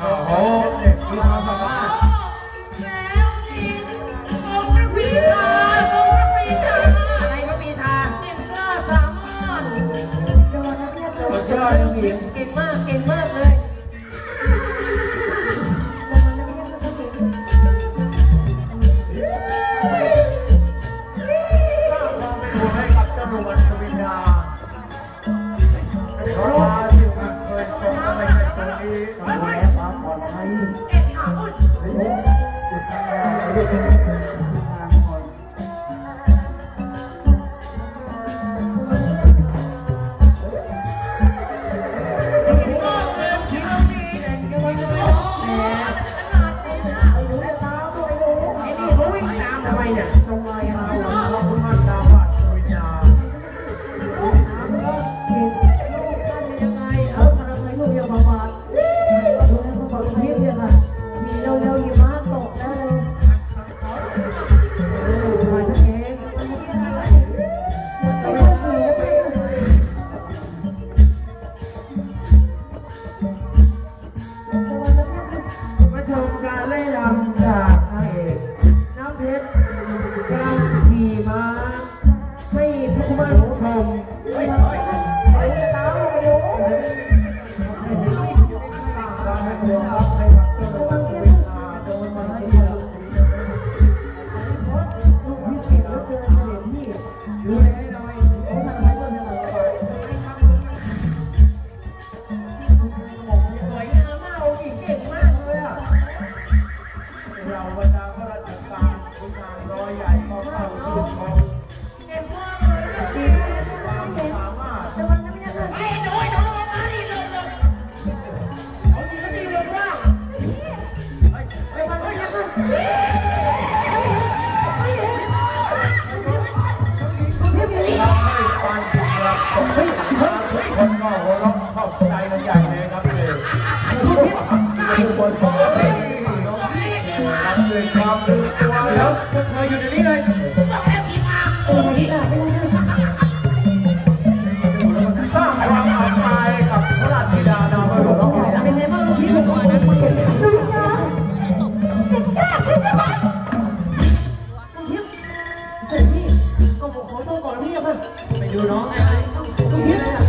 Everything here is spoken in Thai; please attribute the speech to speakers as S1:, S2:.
S1: โอ้โหเด็กมีความสามารถ
S2: อะไรก็มีชาสุดยอดเลยพี่เก่งมาก เก่งมากเลย
S3: นายเอ็ม
S2: อาใคร
S1: มาชมการไล่ลำจากนาเอกน้ำเพชรกลังขี่ม้าไม่ผู้ช
S2: ม
S1: นก็หัวเราะเขอบใจกันใหญ่เลยครับเลย
S3: คุกคน้อง
S1: เลยครับเลยความรู้ตัวแล้วพวก
S3: เ
S4: ธออยู่ในน
S3: ี
S4: ้เลยบอกแล้วสีม
S2: าโอ้ย
S1: สร้างความอับอายกับพรราชธิดาดาวพระโลก
S2: เป็นเงบ้างลูกพี่ลูกคนนั้นสุริยาจะกล้าใช่มลูกพี่เสร็จพี่ก็ขอโทษก่อนพี่ครับไม่
S4: ดูน้อง
S2: ลูกพี่